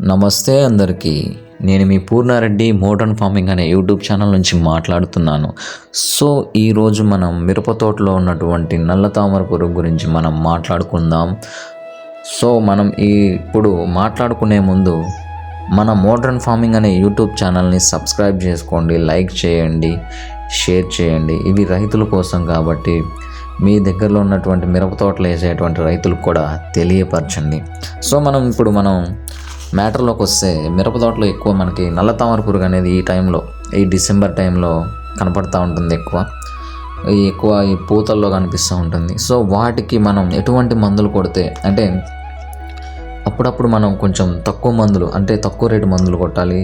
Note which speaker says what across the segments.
Speaker 1: నమస్తే అందరికీ. నేను మీ పూర్ణారెడ్డి మోడర్న్ ఫార్మింగ్ అనే యూట్యూబ్ ఛానల్ నుంచి మాట్లాడుతున్నాను. సో ఈరోజు మనం మిరప తోటలో ఉన్నటువంటి నల్ల తామర పురుగు గురించి మనం మాట్లాడుకుందాం. సో మనం ఈ ఇప్పుడు మాట్లాడుకునే ముందు మన మోడర్న్ ఫార్మింగ్ అనే యూట్యూబ్ ఛానల్ని సబ్స్క్రైబ్ చేసుకోండి లైక్ చేయండి షేర్ చేయండి. ఇవి రైతుల కోసం కాబట్టి మీ దగ్గరలో ఉన్నటువంటి మిరప తోటలు వేసేటువంటి రైతులకు కూడా తెలియపరచండి. సో మనం ఇప్పుడు మనం మ్యాటర్లోకి వస్తే మిరప తోటలో ఎక్కువ మనకి నల్ల తామర పురుగు అనేది ఈ టైంలో ఈ డిసెంబర్ టైంలో కనపడుతూ ఉంటుంది ఎక్కువ. ఈ ఎక్కువ ఈ పూతల్లో కనిపిస్తూ ఉంటుంది. సో వాటికి మనం ఎటువంటి మందులు కొడితే అంటే అప్పుడప్పుడు మనం కొంచెం తక్కువ మందులు అంటే తక్కువ రేటు మందులు కొట్టాలి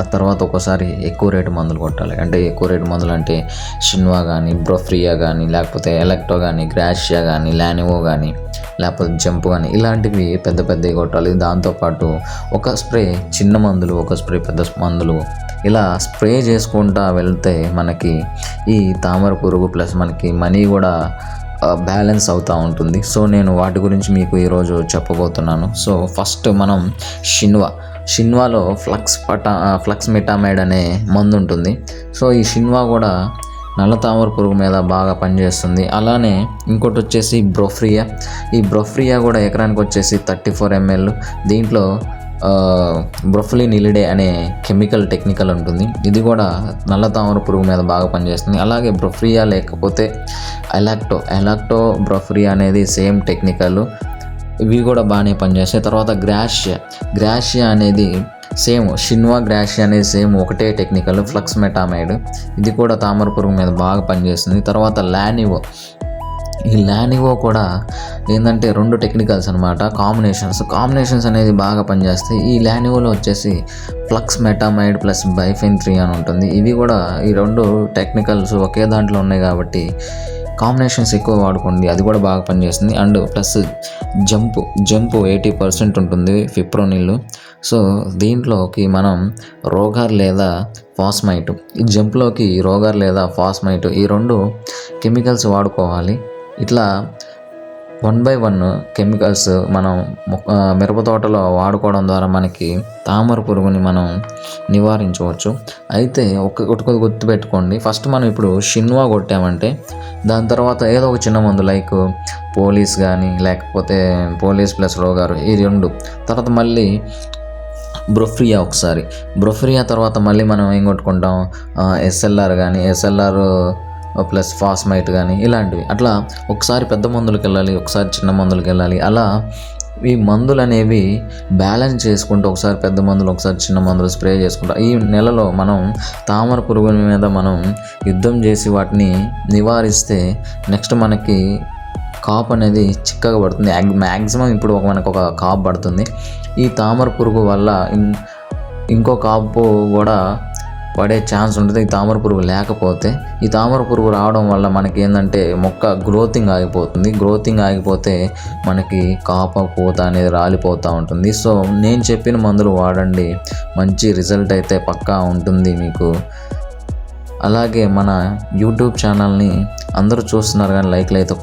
Speaker 1: ఆ తర్వాత ఒకసారి ఎక్కువ రేటు మందులు కొట్టాలి. అంటే ఎక్కువ రేటు మందులు అంటే షిన్వా కానీ బ్రోఫ్రియా కానీ లేకపోతే ఎలక్టో కానీ గ్రాషియా కానీ లానివో కానీ లేకపోతే జంప్ కానీ ఇలాంటివి పెద్ద పెద్దవి కొట్టాలి. దాంతోపాటు ఒక స్ప్రే చిన్న మందులు ఒక స్ప్రే పెద్ద మందులు. ఇలా స్ప్రే చేసుకుంటా వెళ్తే మనకి ఈ తామర పురుగు ప్లస్ మనకి మనీ కూడా బ్యాలెన్స్ అవుతూ ఉంటుంది. సో నేను వాటి గురించి మీకు ఈరోజు చెప్పబోతున్నాను. సో ఫస్ట్ మనం షిన్వా. షిన్వాలో ఫ్లక్స్ పటా ఫ్లక్స్ మిటామైడ్ అనే మందు ఉంటుంది. సో ఈ షిన్వా కూడా నల్ల తామర పురుగు మీద బాగా పనిచేస్తుంది. అలానే ఇంకోటి వచ్చేసి బ్రోఫ్రియా. ఈ బ్రోఫ్రియా కూడా ఎకరానికి వచ్చేసి థర్టీ ఫోర్ ఎంఎల్. దీంట్లో బ్రొఫలిన్ ఇలిడే అనే కెమికల్ టెక్నికల్ ఉంటుంది. ఇది కూడా నల్ల తామర పురుగు మీద బాగా పనిచేస్తుంది. అలాగే బ్రొఫ్రియా లేకపోతే ఎలాక్టో. ఎలాక్టో బ్రొఫ్రియా అనేది సేమ్ టెక్నికల్. ఇవి కూడా బాగానే పనిచేస్తాయి. తర్వాత గ్రాషియా గ్రాషియా అనేది సేమ్ షిన్వా గ్రాషి అనేది సేమ్ ఒకటే టెక్నికల్ ఫ్లక్స్ మెటామైడ్. ఇది కూడా తామర పురుగు మీద బాగా పనిచేస్తుంది. తర్వాత లానివో. ఈ లానివో కూడా ఏంటంటే రెండు టెక్నికల్స్ అనమాట కాంబినేషన్స్. కాంబినేషన్స్ అనేది బాగా పనిచేస్తాయి. ఈ లానివోలో వచ్చేసి fluxametamide plus bifenthrin అని ఉంటుంది. ఇవి కూడా ఈ రెండు టెక్నికల్స్ ఒకే దాంట్లో ఉన్నాయి కాబట్టి కాంబినేషన్స్ ఎక్కువ వాడుకోండి అది కూడా బాగా పనిచేస్తుంది. And plus jump jump eighty percent ఉంటుంది ఫిప్రో నీళ్ళు. సో దీంట్లోకి మనం రోగార్ లేదా ఫాస్మైట్ ఈ జంప్లోకి రోగార్ లేదా ఫాస్మైట్ ఈ రెండు కెమికల్స్ వాడుకోవాలి. ఇట్లా వన్ బై వన్ కెమికల్స్ మనం మిరప తోటలో వాడుకోవడం ద్వారా మనకి తామర పురుగుని మనం నివారించవచ్చు. అయితే ఒక్కొక్కటి ఒకటి గుర్తుపెట్టుకోండి ఫస్ట్ మనం ఇప్పుడు షిన్వా కొట్టామంటే దాని తర్వాత ఏదో ఒక చిన్న మందు లైక్ పోలీస్ కానీ లేకపోతే పోలీస్ ప్లస్ రోగారు ఈ రెండు. తర్వాత మళ్ళీ బ్రొఫ్రియా ఒకసారి. బ్రొఫ్రియా తర్వాత మళ్ళీ మనం ఏం కొట్టుకుంటాం? ఎస్ఎల్ఆర్ కానీ ఎస్ఎల్ఆర్ ప్లస్ ఫాస్మైట్ కానీ ఇలాంటివి. అట్లా ఒకసారి పెద్ద మందులకు వెళ్ళాలి ఒకసారి చిన్న మందులకు వెళ్ళాలి. అలా ఈ మందులు అనేవి బ్యాలెన్స్ చేసుకుంటూ ఒకసారి పెద్ద మందులు ఒకసారి చిన్న మందులు స్ప్రే చేసుకుంటా ఈ నెలలో మనం తామర పురుగుల మీద మనం యుద్ధం చేసి వాటిని నివారిస్తే నెక్స్ట్ మనకి కాప్ అనేది చిక్కగా పడుతుంది. మ్యాక్సిమం ఇప్పుడు ఒక మనకు ఒక కాప్ పడుతుంది. ఈ తామర పురుగు వల్ల ఇంకో కాపు కూడా పడే ఛాన్స్ ఉంటుంది. ఈ తామర పురుగు లేకపోతే ఈ తామర పురుగు రావడం వల్ల మనకి ఏంటంటే మొక్క గ్రోతింగ్ ఆగిపోతుంది. గ్రోతింగ్ ఆగిపోతే మనకి కాప పూత అనేది రాలిపోతూ ఉంటుంది. సో నేను చెప్పిన మందులు వాడండి. మంచి రిజల్ట్ అయితే పక్కా ఉంటుంది మీకు. అలాగే మన యూట్యూబ్ ఛానల్ని అందరూ చూస్తున్నారు కానీ లైక్లు అయితే